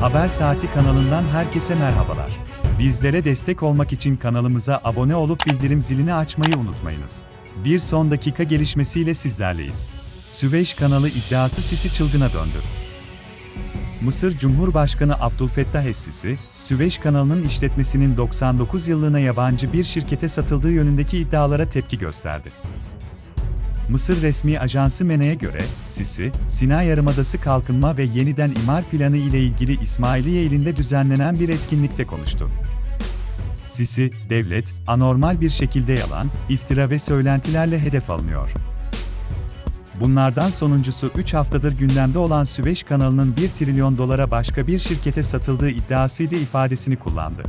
Haber Saati kanalından herkese merhabalar. Bizlere destek olmak için kanalımıza abone olup bildirim zilini açmayı unutmayınız. Bir son dakika gelişmesiyle sizlerleyiz. Süveyş kanalı iddiası Sisi çılgına döndü. Mısır Cumhurbaşkanı Abdülfettah Es-Sisi, Süveyş kanalının işletmesinin 99 yıllığına yabancı bir şirkete satıldığı yönündeki iddialara tepki gösterdi. Mısır resmi ajansı MENA'ya göre, Sisi, Sina Yarımadası Kalkınma ve Yeniden İmar Planı ile ilgili İsmailiye ilinde düzenlenen bir etkinlikte konuştu. Sisi, devlet, anormal bir şekilde yalan, iftira ve söylentilerle hedef alınıyor. Bunlardan sonuncusu 3 haftadır gündemde olan Süveyş kanalının 1 trilyon dolara başka bir şirkete satıldığı iddiasıydı ifadesini kullandı.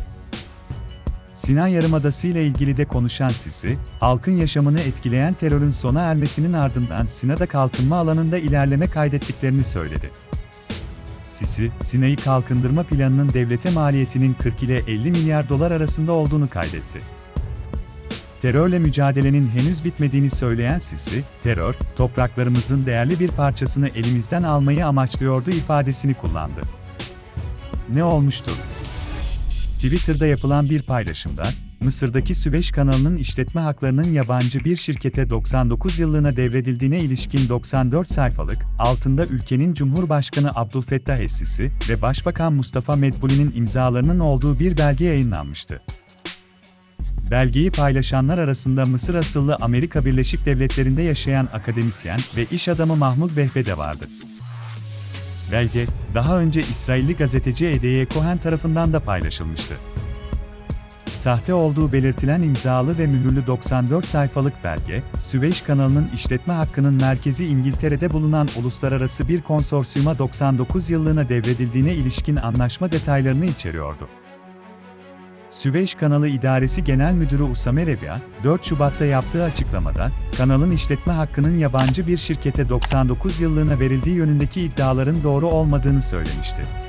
Sinan Yarımadası ile ilgili de konuşan Sisi, halkın yaşamını etkileyen terörün sona ermesinin ardından Sina'da kalkınma alanında ilerleme kaydettiklerini söyledi. Sisi, Sina'yı kalkındırma planının devlete maliyetinin 40 ile 50 milyar dolar arasında olduğunu kaydetti. Terörle mücadelenin henüz bitmediğini söyleyen Sisi, terör, topraklarımızın değerli bir parçasını elimizden almayı amaçlıyordu ifadesini kullandı. Ne olmuştu? Twitter'da yapılan bir paylaşımda, Mısır'daki Süveyş kanalının işletme haklarının yabancı bir şirkete 99 yıllığına devredildiğine ilişkin 94 sayfalık, altında ülkenin Cumhurbaşkanı Abdülfettah Es-Sisi ve Başbakan Mustafa Medbuli'nin imzalarının olduğu bir belge yayınlanmıştı. Belgeyi paylaşanlar arasında Mısır asıllı Amerika Birleşik Devletleri'nde yaşayan akademisyen ve iş adamı Mahmud Behbe de vardı. Belge, daha önce İsrailli gazeteci Edeye Cohen tarafından da paylaşılmıştı. Sahte olduğu belirtilen imzalı ve mühürlü 94 sayfalık belge, Süveyş kanalının işletme hakkının merkezi İngiltere'de bulunan uluslararası bir konsorsiyuma 99 yıllığına devredildiğine ilişkin anlaşma detaylarını içeriyordu. Süveyş Kanalı İdaresi Genel Müdürü Usame Rebia, 4 Şubat'ta yaptığı açıklamada, kanalın işletme hakkının yabancı bir şirkete 99 yıllığına verildiği yönündeki iddiaların doğru olmadığını söylemişti.